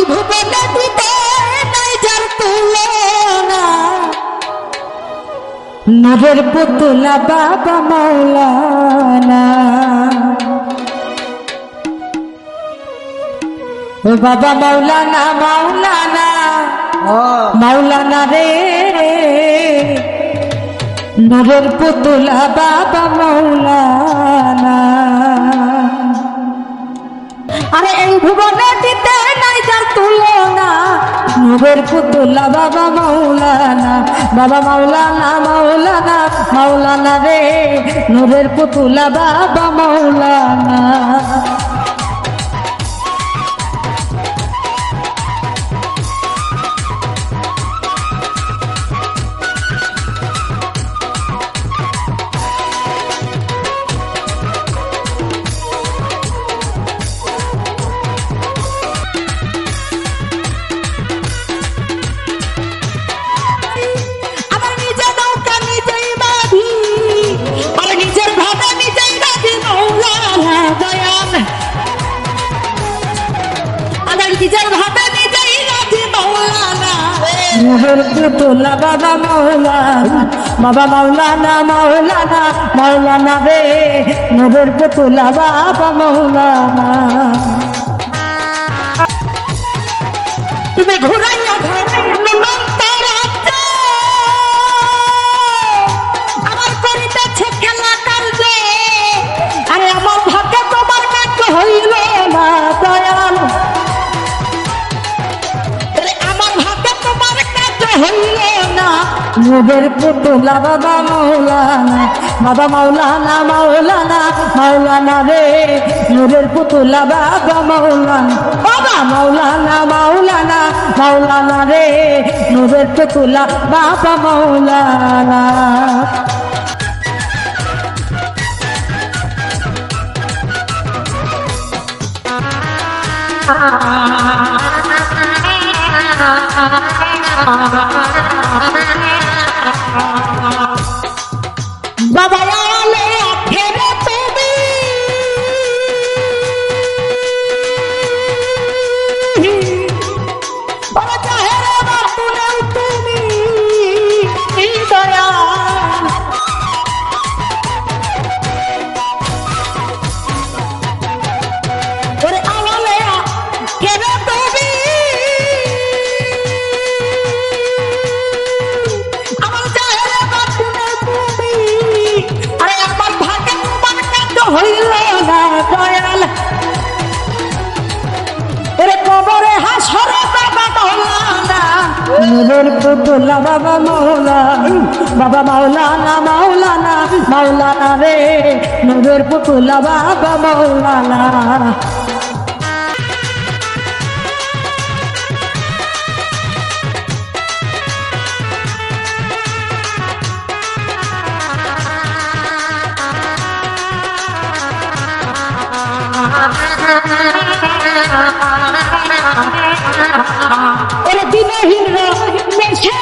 এই ভুবনে দিতে নাই যার তুলনা। নজর পুতুলা বাবা মাওলানা। ও বাবা মাওলানা মাওলানা। মাওলানা রে নজর পুতুলা বাবা মাওলানা। আরে এই ভুবনে তুলনা নবের পুতুলা বাবা মাওলানা বাবা মাওলানা মাওলানা মাওলানা রে। নবের পুতুলা বাবা মাওলানা। বাবা মৌলানা বাবা মৌলানা মৌলানা মৌলানা রে মোহর পুতুলা বাবা মৌলানা তুমি ঘুরাইয়া আমার নবের পুতুলা বাবা মৌলানা বাবা মাওলানা মৌলানা মৌলানা রে। নূরের পুতুলা বাবা মৌলানা বাবা মাওলানা মৌলানা মৌলানা রে। নূরের পুতুলা বাবা মাওলানা। মৌলানা বাবা হইল না দয়াল। রে কবরে হাসরে বাবা মৌলানা। নূরের পুতুলা বাবা মৌলানা বাবা মাওলানা মাওলানা মাওলানা রে। নূরের পুতুলা বাবা মৌলানা। ওরে দিনহীন মেছে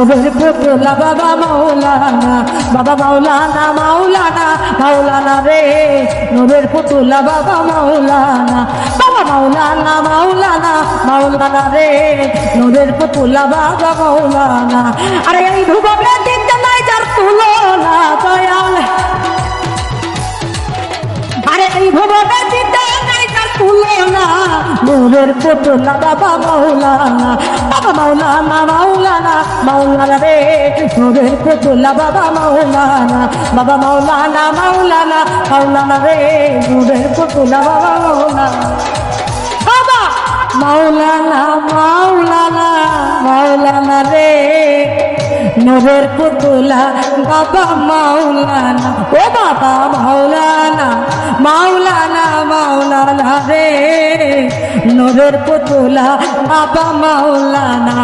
নূরের পুতুলা বাবা মাওলানা বাবা মাওলানা মাওলানা মাওলানা রে নূরের পুতুলা বাবা মাওলানা বাবা মাওলানা মাওলানা মাওলানা রে নূরের পুতুলা বাবা মাওলানা আরে এই ভুবনে দিন নাই যার তুলনা দয়াল নূরের পুতুলা বাবা মৌলানা বাবা মৌলানা মৌলানা মৌলানা রে। নূরের পুতুলা বাবা মৌলানা বাবা মৌলানা মৌলানা মৌলানা রে। নূরের পুতুলা বাবা মৌলানা বাবা মাওলানা মাওলানা মাওলানা রে। নূরের পুতুলা বাবা মাওলানা। নূরের পুতুলা বাবা মাওলানা।